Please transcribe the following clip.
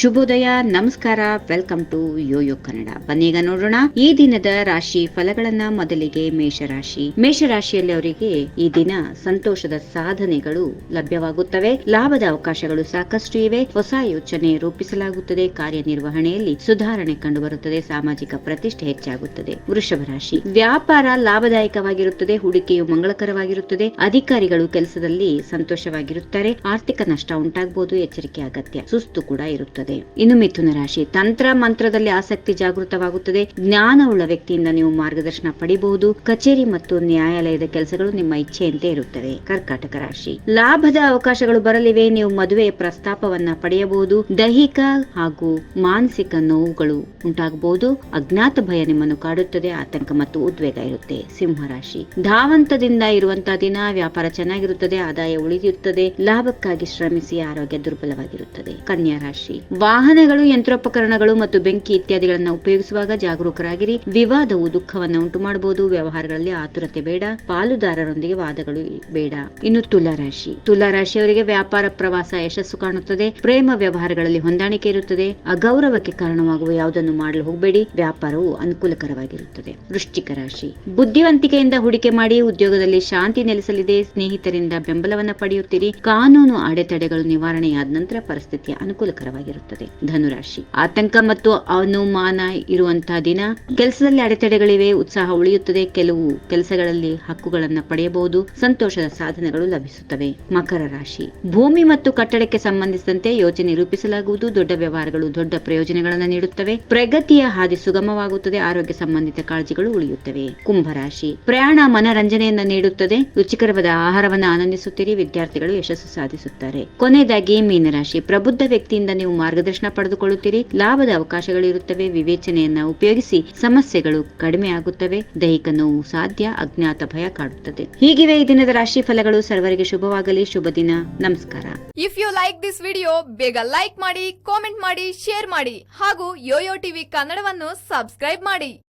ಶುಭೋದಯ, ನಮಸ್ಕಾರ welcome to Yoyo Kannada ಬನ್ನೀಗ ನೋಡೋಣ, ಈ ದಿನದ ರಾಶಿ ಫಲಗಳನ್ನ ಮೊದಲಿಗೆ ಮೇಷರಾಶಿ. ಮೇಷರಾಶಿಯಲ್ಲಿ ಅವರಿಗೆ ಈ ದಿನ ಸಂತೋಷದ ಸಾಧನೆಗಳು ಲಭ್ಯವಾಗುತ್ತವೆ. ಲಾಭದ ಅವಕಾಶಗಳು ಸಾಕಷ್ಟು ಇವೆ. ಹೊಸ ಯೋಚನೆ ರೂಪಿಸಲಾಗುತ್ತದೆ. ಕಾರ್ಯನಿರ್ವಹಣೆಯಲ್ಲಿ ಸುಧಾರಣೆ ಕಂಡುಬರುತ್ತದೆ. ಸಾಮಾಜಿಕ ಪ್ರತಿಷ್ಠೆ ಹೆಚ್ಚಾಗುತ್ತದೆ. ವೃಷಭ ರಾಶಿ. ವ್ಯಾಪಾರ ಲಾಭದಾಯಕವಾಗಿರುತ್ತದೆ. ಹೂಡಿಕೆಯು ಮಂಗಳಕರವಾಗಿರುತ್ತದೆ. ಅಧಿಕಾರಿಗಳು ಕೆಲಸದಲ್ಲಿ ಸಂತೋಷವಾಗಿರುತ್ತಾರೆ. ಆರ್ಥಿಕ ನಷ್ಟ ಉಂಟಾಗಬಹುದು ಎಚ್ಚರಿಕೆ ಅಗತ್ಯ. ಸುಸ್ತು ಕೂಡ ಇರುತ್ತದೆ. ಇನ್ನು ಮಿಥುನ ರಾಶಿ, ತಂತ್ರ ಮಂತ್ರದಲ್ಲಿ ಆಸಕ್ತಿ ಜಾಗೃತವಾಗುತ್ತದೆ. ಜ್ಞಾನವುಳ್ಳ ವ್ಯಕ್ತಿಯಿಂದ ನೀವು ಮಾರ್ಗದರ್ಶನ ಪಡಿಬಹುದು. ಕಚೇರಿ ಮತ್ತು ನ್ಯಾಯಾಲಯದ ಕೆಲಸಗಳು ನಿಮ್ಮ ಇಚ್ಛೆಯಂತೆ ಇರುತ್ತವೆ. ಕರ್ಕಾಟಕ ರಾಶಿ, ಲಾಭದ ಅವಕಾಶಗಳು ಬರಲಿವೆ. ನೀವು ಮದುವೆ ಪ್ರಸ್ತಾಪವನ್ನ ಪಡೆಯಬಹುದು. ದೈಹಿಕ ಹಾಗೂ ಮಾನಸಿಕ ನೋವುಗಳು ಉಂಟಾಗಬಹುದು. ಅಜ್ಞಾತ ಭಯ ನಿಮ್ಮನ್ನು ಕಾಡುತ್ತದೆ. ಆತಂಕ ಮತ್ತು ಉದ್ವೇಗ ಇರುತ್ತೆ. ಸಿಂಹ ರಾಶಿ, ಧಾವಂತದಿಂದ ಇರುವಂತಹ ದಿನ ವ್ಯಾಪಾರ ಚೆನ್ನಾಗಿರುತ್ತದೆ. ಆದಾಯ ಉಳಿದಿರುತ್ತದೆ ಲಾಭಕ್ಕಾಗಿ ಶ್ರಮಿಸಿ ಆರೋಗ್ಯ ದುರ್ಬಲವಾಗಿರುತ್ತದೆ. ಕನ್ಯಾ ರಾಶಿ ವಾಹನಗಳು, ಯಂತ್ರೋಪಕರಣಗಳು ಮತ್ತು ಬೆಂಕಿ ಇತ್ಯಾದಿಗಳನ್ನು ಉಪಯೋಗಿಸುವಾಗ ಜಾಗರೂಕರಾಗಿರಿ. ವಿವಾದವು ದುಃಖವನ್ನು ಉಂಟು ಮಾಡಬಹುದು ವ್ಯವಹಾರಗಳಲ್ಲಿ ಆತುರತೆ ಬೇಡ. ಪಾಲುದಾರರೊಂದಿಗೆ ವಾದಗಳು ಬೇಡ. ಇನ್ನು ತುಲಾರಾಶಿ. ರಾಶಿ ತುಲಾ ರಾಶಿಯವರಿಗೆ ವ್ಯಾಪಾರ ಪ್ರವಾಸ ಯಶಸ್ಸು ಕಾಣುತ್ತದೆ. ಪ್ರೇಮ ವ್ಯವಹಾರಗಳಲ್ಲಿ ಹೊಂದಾಣಿಕೆ ಇರುತ್ತದೆ. ಅಗೌರವಕ್ಕೆ ಕಾರಣವಾಗುವ ಯಾವುದನ್ನು ಮಾಡಲು ಹೋಗಬೇಡಿ. ವ್ಯಾಪಾರವು ಅನುಕೂಲಕರವಾಗಿರುತ್ತದೆ. ವೃಶ್ಚಿಕ ರಾಶಿ. ಬುದ್ಧಿವಂತಿಕೆಯಿಂದ ಹೂಡಿಕೆ ಮಾಡಿ ಉದ್ಯೋಗದಲ್ಲಿ ಶಾಂತಿ ನೆಲೆಸಲಿದೆ. ಸ್ನೇಹಿತರಿಂದ ಬೆಂಬಲವನ್ನು ಪಡೆಯುತ್ತೀರಿ. ಕಾನೂನು ಅಡೆತಡೆಗಳು ನಿವಾರಣೆಯಾದ ನಂತರ ಪರಿಸ್ಥಿತಿ ಅನುಕೂಲಕರವಾಗಿರುತ್ತದೆ. ಧನುರಾಶಿ. ಆತಂಕ ಮತ್ತು ಅನುಮಾನ ಇರುವಂತಹ ದಿನ ಕೆಲಸದಲ್ಲಿ ಅಡೆತಡೆಗಳಿವೆ, ಉತ್ಸಾಹ ಉಳಿಯುತ್ತದೆ, ಕೆಲವು ಕೆಲಸಗಳಲ್ಲಿ ಹಕ್ಕುಗಳನ್ನ ಪಡೆಯಬಹುದು, ಸಂತೋಷದ ಸಾಧನೆಗಳು ಲಭಿಸುತ್ತವೆ. ಮಕರ ರಾಶಿ. ಭೂಮಿ ಮತ್ತು ಕಟ್ಟಡಕ್ಕೆ ಸಂಬಂಧಿಸಿದಂತೆ ಯೋಜನೆ ರೂಪಿಸಲಾಗುವುದು, ದೊಡ್ಡ ವ್ಯವಹಾರಗಳು ದೊಡ್ಡ ಪ್ರಯೋಜನಗಳನ್ನು ನೀಡುತ್ತವೆ, ಪ್ರಗತಿಯ ಹಾದಿ ಸುಗಮವಾಗುತ್ತದೆ, ಆರೋಗ್ಯ ಸಂಬಂಧಿತ ಕಾಳಜಿಗಳು ಉಳಿಯುತ್ತವೆ. ಕುಂಭರಾಶಿ ಪ್ರಯಾಣ ಮನರಂಜನೆಯನ್ನ ನೀಡುತ್ತದೆ, ರುಚಿಕರವಾದ ಆಹಾರವನ್ನು ಆನಂದಿಸುತ್ತೀರಿ, ವಿದ್ಯಾರ್ಥಿಗಳು ಯಶಸ್ಸು ಸಾಧಿಸುತ್ತಾರೆ. ಕೊನೆಯದಾಗಿ ಮೀನರಾಶಿ. ಪ್ರಬುದ್ಧ ವ್ಯಕ್ತಿಯಿಂದ ನೀವು ಮಾರ್ಗದರ್ಶನ ಪಡೆದುಕೊಳ್ಳುತ್ತೀರಿ. ಲಾಭದ ಅವಕಾಶಗಳಿರುತ್ತವೆ. ವಿವೇಚನೆಯನ್ನ ಉಪಯೋಗಿಸಿ ಸಮಸ್ಯೆಗಳು ಕಡಿಮೆ ಆಗುತ್ತವೆ. ದೈಹಿಕ ನೋವು ಸಾಧ್ಯ, ಅಜ್ಞಾತ ಭಯ ಕಾಡುತ್ತದೆ. ಹೀಗಿವೆ ಈ ದಿನದ ರಾಶಿ ಫಲಗಳು. ಸರ್ವರಿಗೆ ಶುಭವಾಗಲಿ. ಶುಭ ದಿನ. ನಮಸ್ಕಾರ. If you like this video ಬೇಗ ಲೈಕ್ ಮಾಡಿ ಕಾಮೆಂಟ್ ಮಾಡಿ ಶೇರ್ ಮಾಡಿ ಹಾಗೂ ಯೋಯೋ ಟಿವಿ ಕನ್ನಡವನ್ನು ಸಬ್ಸ್ಕ್ರೈಬ್ ಮಾಡಿ.